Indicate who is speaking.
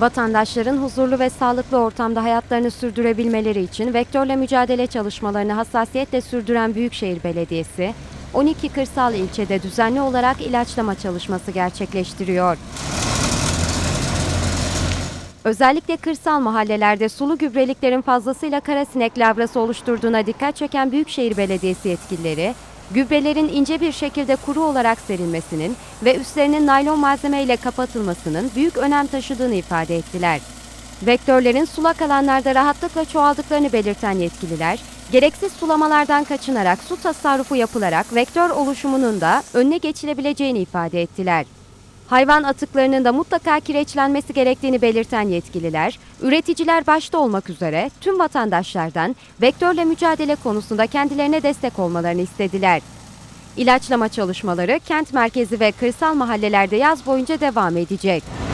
Speaker 1: Vatandaşların huzurlu ve sağlıklı ortamda hayatlarını sürdürebilmeleri için vektörle mücadele çalışmalarını hassasiyetle sürdüren Büyükşehir Belediyesi, 12 kırsal ilçede düzenli olarak ilaçlama çalışması gerçekleştiriyor. Özellikle kırsal mahallelerde sulu gübreliklerin fazlasıyla karasinek lavrası oluşturduğuna dikkat çeken Büyükşehir Belediyesi yetkilileri, gübrelerin ince bir şekilde kuru olarak serilmesinin ve üstlerinin naylon malzeme ile kapatılmasının büyük önem taşıdığını ifade ettiler. Vektörlerin sulak alanlarda rahatlıkla çoğaldıklarını belirten yetkililer, gereksiz sulamalardan kaçınarak su tasarrufu yapılarak vektör oluşumunun da önüne geçilebileceğini ifade ettiler. Hayvan atıklarının da mutlaka kireçlenmesi gerektiğini belirten yetkililer, üreticiler başta olmak üzere tüm vatandaşlardan vektörle mücadele konusunda kendilerine destek olmalarını istediler. İlaçlama çalışmaları kent merkezi ve kırsal mahallelerde yaz boyunca devam edecek.